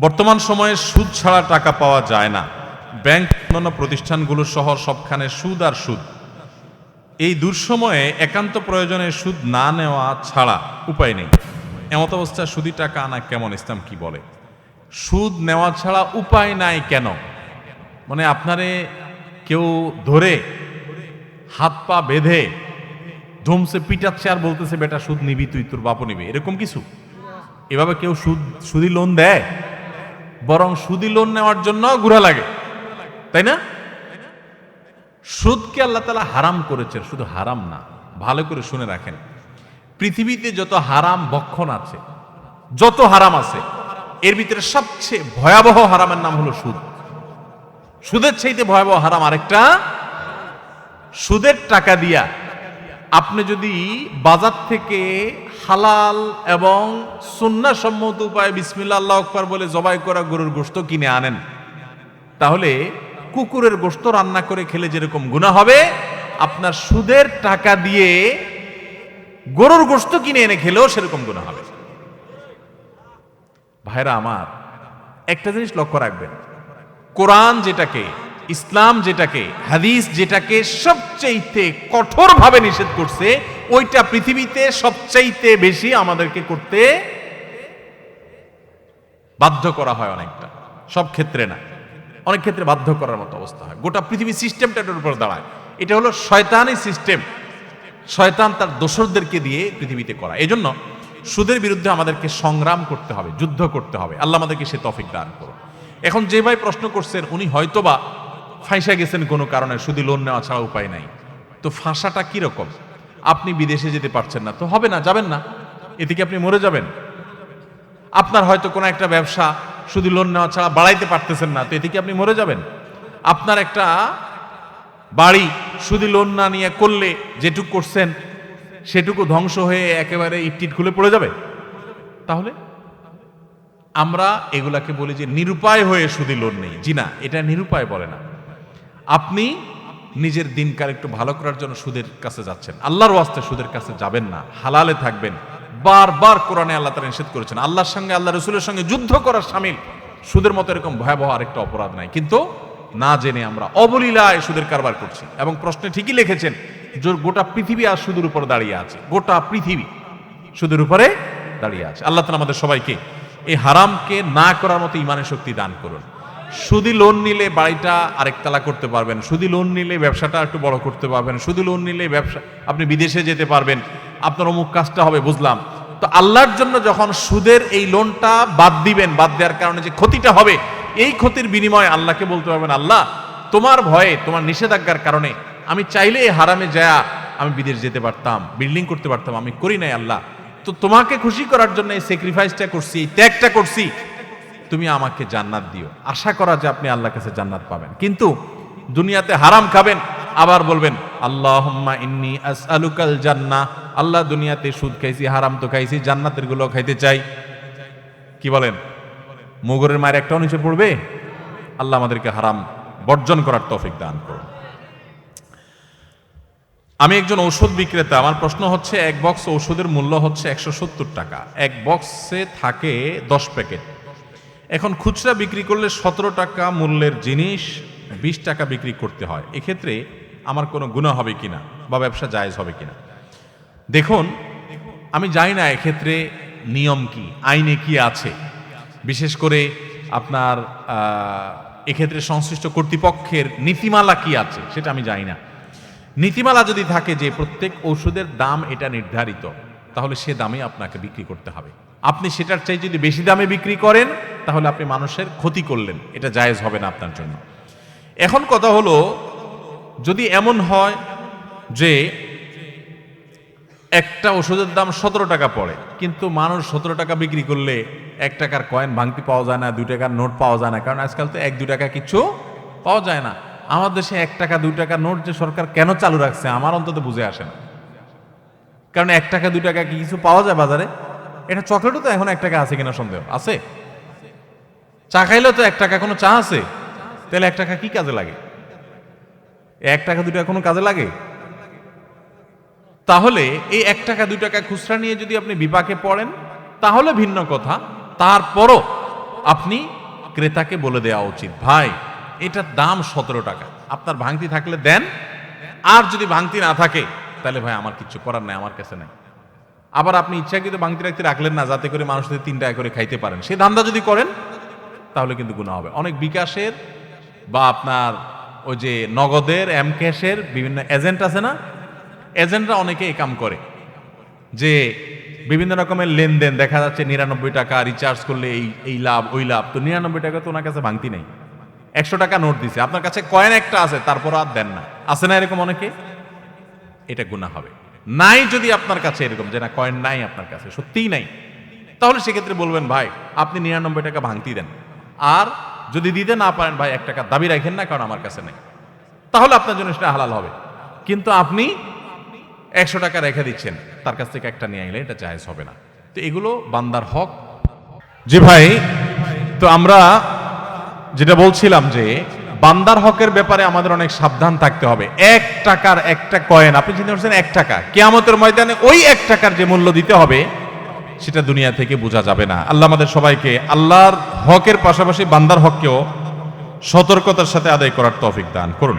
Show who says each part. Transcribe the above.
Speaker 1: বর্তমান সময়ে সুদ ছাড়া টাকা পাওয়া যায় না। ব্যাংক অন্যান্য প্রতিষ্ঠানগুলো সহ সবখানে সুদ আর সুদ। এই দুঃসময়ে একান্ত প্রয়োজনে সুদ না নেওয়া ছাড়া উপায় নেই। এমত অবস্থায় সুদি টাকা আনা কেমন, ইসলাম কি বলে? সুদ নেওয়া ছাড়া উপায় নাই কেন? মানে আপনারে কেউ ধরে হাত পা বেঁধে ধুমসে পিটাচ্ছে আর বলতেছে, বেটা, সুদ নিবি তুই, তোর বাপও নিবি। এরকম কিছু? এভাবে কেউ সুদ, সুদি লোন দেয়? বরং সুদি লোন নেওয়ার জন্য ঘুরা লাগে। তাই না? সুদকে আল্লাহ তালা হারাম করেছেন। শুধু হারাম না, ভালো করে শুনে রাখেন। পৃথিবীতে যত হারাম বক্ষণ আছে, যত হারাম আছে, এর ভিতরে সবচেয়ে ভয়াবহ হারামের নাম হলো সুদ। সুদের চাইতে ভয়াবহ হারাম আরেকটা। সুদের টাকা দিয়া আপনি যদি বাজার থেকে হালাল এবং সুন্নাসম্মত উপায়ে বিসমিল্লা আল্লাহ আকবার বলে জবাই করা গরুর গোস্ত কিনে আনেন, তাহলে কুকুরের গোস্ত রান্না করে খেলে যেরকম গুণা হবে, আপনার সুদের টাকা দিয়ে গরুর গোশত কিনে এনে খেলেও সেরকম গুণা হবে। ভাইরা আমার, একটা জিনিস লক্ষ্য রাখবেন। কোরআন যেটাকে ইসলাম যেটাকে, হাদিস যেটাকে সবচাইতে কঠোরভাবে নিষেধ করছে, ওইটা পৃথিবীতে সবচাইতে বেশি আমাদেরকে করতে বাধ্য করা হয় অনেকটা। সব ক্ষেত্রে না। অনেক ক্ষেত্রে বাধ্য করার মতো অবস্থা হয়। গোটা পৃথিবী সিস্টেমটা এটার উপর দাঁড়ায়। এটা হলো শয়তানি সিস্টেম শয়তান তার দোসরদেরকে দিয়ে পৃথিবীতে করা এই জন্য সুদের বিরুদ্ধে আমাদেরকে সংগ্রাম করতে হবে, যুদ্ধ করতে হবে। আল্লাহ আমাদেরকে সে তফিক দান করুন এখন যে ভাই প্রশ্ন করছেন, উনি হয়তোবা ফাঁসা গেছেন কোনো কারণে, শুধু লোন নেওয়া ছাড়া উপায় নাই। তো ফাঁসাটা কীরকম আপনি বিদেশে যেতে পারছেন না, তো হবে না, যাবেন না। এতে কি আপনি মরে যাবেন? আপনার হয়তো কোনো একটা ব্যবসা, শুধু লোন নেওয়া ছাড়া বাড়াইতে পারতেছেন না, তো এতে কি আপনি মরে যাবেন? আপনার একটা বাড়ি, শুধু লোন না নিয়ে করলে যেটুকু করছেন, সেটুকু ধ্বংস হয়ে একেবারে ইটটিট খুলে পড়ে যাবে। তাহলে? আমরা এগুলাকে বলি যে নিরুপায় হয়ে শুধু লোন নেই। জি না, এটা নিরুপায় বলে না। আপনি নিজের দিনকার একটু ভালো করার জন্য সুদের কাছে যাচ্ছেন। আল্লাহর ওয়াস্তে সুদের কাছে যাবেন না। হালালে থাকবেন। বারবার কোরআনে আল্লাহ তারা নিষেধ করেছেন। আল্লাহর সঙ্গে আল্লাহ রসুলের সঙ্গে যুদ্ধ করার সামিল। সুদের মতো এরকম ভয়াবহ আরেকটা অপরাধ নাই। কিন্তু না জেনে আমরা অবলীলায় সুদের কারবার করছি। এবং প্রশ্নে ঠিকই লিখেছেন যে গোটা পৃথিবী আর সুদের উপরে দাঁড়িয়ে আছে। গোটা পৃথিবী সুদের উপরে দাঁড়িয়ে আছে। আল্লাহ তালা আমাদের সবাইকে এই হারামকে না করার মতো ইমানের শক্তি দান করুন। সুদি লোন নিলে বাড়িটা আরেকতলা করতে পারবেন, সুদি লোন নিলে ব্যবসাটা একটু বড় করতে পারবেন, সুদি লোন নিলে ব্যবসা, আপনি বিদেশে যেতে পারবেন, আপনার অমুক কাজটা হবে, বুঝলাম। তো আল্লাহর জন্য যখন সুদের এই লোনটা বাদ দিবেন, বাদ দেওয়ার কারণে যে ক্ষতিটা হবে, এই ক্ষতির বিনিময়ে আল্লাহকে বলতে পারবেন, আল্লাহ, তোমার ভয়ে, তোমার নিষেধাজ্ঞার কারণে আমি চাইলে এই হারামে যায়া আমি বিদেশ যেতে পারতাম বিল্ডিং করতে পারতাম, আমি করি নাই আল্লাহ। তো তোমাকে খুশি করার জন্য এই স্যাক্রিফাইসটা করছি, এই ত্যাগটা করছি তুমি আমাকে জান্নাত দিও। আশা করা যে আপনি আল্লাহর কাছে জান্নাত পাবেন। কিন্তু দুনিয়াতে হারাম খাবেন, আবার বলবেন আল্লাহ ইন্নি আসআলুকাল জান্নাহ আল্লাহ দুনিয়াতে সুদ খাইছি, হারাম তো খাইছি, জান্নাতেরগুলো খাইতে চাই। কি বলেন? মুগরের মায়ের একটাও নিচে পড়বে? আল্লাহ আমাদেরকে হারাম বর্জন করার তৌফিক দান করুন। আমি একজন ঔষধ বিক্রেতা, আমার প্রশ্ন হচ্ছে, এক বক্স ঔষধের মূল্য হচ্ছে একশো সত্তর টাকা। এক বক্সে থাকে দশ প্যাকেট। এখন খুচরা বিক্রি করলে সতেরো টাকা মূল্যের জিনিস, বিশ টাকা বিক্রি করতে হয়। এক্ষেত্রে আমার কোনো গুণা হবে কি না বা ব্যবসা জায়েজ হবে কি না দেখুন, আমি জানি না এক্ষেত্রে নিয়ম কি, আইনে কি আছে। বিশেষ করে আপনার এক্ষেত্রে সংশ্লিষ্ট কর্তৃপক্ষের নীতিমালা কি আছে, সেটা আমি জানি না। নীতিমালা যদি থাকে যে প্রত্যেক ওষুধের দাম এটা নির্ধারিত, তাহলে সে দামে আপনাকে বিক্রি করতে হবে। আপনি সেটার চাই যদি বেশি দামে বিক্রি করেন তাহলে আপনি মানুষের ক্ষতি করলেন। এটা জায়েজ হবে না আপনার জন্য। এখন কথা হলো, যদি এমন হয় যে একটা ওষুধের দাম সতেরো টাকা পড়ে, কিন্তু মানুষ সতেরো টাকা বিক্রি করলে এক টাকার কয়েন ভাঙতি পাওয়া যায় না, দুই টাকার নোট পাওয়া যায় না, কারণ আজকাল তো এক, দুই টাকা কিছু পাওয়া যায় না। আমার দেশে এক টাকা, দুই টাকা নোট যে সরকার কেন চালু রাখছে, আমার অন্তত বুঝে আসে না। কারণ এক টাকা, দুই টাকা কি কিছু পাওয়া যায় বাজারে? এটা চকলেটও তো এখন এক টাকা আছে কিনা সন্দেহ। আছে? চা খাইলেও তো এক টাকা কোনো চা আছে? তাহলে এক টাকা কি কাজে লাগে? এক টাকা, দুই টাকা কোনো কাজে লাগে? তাহলে এই এক টাকা, দুই টাকা খুচরা নিয়ে যদি আপনি বিপাকে পড়েন, তাহলে ভিন্ন কথা। তারপরও আপনি ক্রেতাকে বলে দেওয়া উচিত, ভাই, এটার দাম সতেরো টাকা। আপনার ভাঙতি থাকলে দেন। আর যদি ভাঙতি না থাকে, তাহলে ভাই আমার কিছু করার নাই, আমার কাছে নাই। আবার আপনি ইচ্ছাকৃত ভাঙতি রাখতে রাখলেন না, যাতে করে মানুষদের তিন টাকা করে খাইতে পারেন। সেই ধান্দা যদি করেন তাহলে কিন্তু গুণা হবে। অনেক বিকাশের বা আপনার ওই যে নগদের এম ক্যাশের বিভিন্ন এজেন্ট আছে না? এজেন্টরা অনেকে এই কাম করে যে বিভিন্ন রকমের লেনদেন, দেখা যাচ্ছে নিরানব্বই টাকা রিচার্জ করলে এই এই লাভ, ওই লাভ। তো নিরানব্বই টাকা তো ওনার কাছে ভাঙতি নেই। একশো টাকা নোট দিছে। আপনার কাছে কয়েন একটা আছে তারপর আর দেন না। আছে না এরকম অনেকে? এটা গুণা হবে। নাই যদি আপনার কাছে এরকম যে না কয়েন নাই আপনার কাছে, সত্যিই নাই। তাহলে সেক্ষেত্রে বলবেন, ভাই, আপনি নিরানব্বই টাকা ভাঙতি দেন। আর যদি দিতে না পারেন, ভাই, এক টাকা দাবি রাখেন না, কারণ আমার কাছে নেই। তাহলে আপনার জন্য সেটা হালাল হবে। কিন্তু আপনি একশো টাকা রেখে দিচ্ছেন, তার কাছ থেকে একটা নিয়ে গেলে এটা জায়েজ হবে না। তো এগুলো বান্দার হক। জি ভাই, তো আমরা যেটা বলছিলাম যে, বান্দার হকের ব্যাপারে আমাদের অনেক সাবধান থাকতে হবে। এক টাকার একটা কয়েন, আপনি চিন্তা করছেন এক টাকা, কেয়ামতের ময়দানে ওই এক টাকার যে মূল্য দিতে হবে সেটা দুনিয়া থেকে বোঝা যাবে না। আল্লাহ আমাদের সবাইকে আল্লাহর হকের পাশাপাশি বান্দার হককেও সতর্কতার সাথে আদায় করার তৌফিক দান করুন।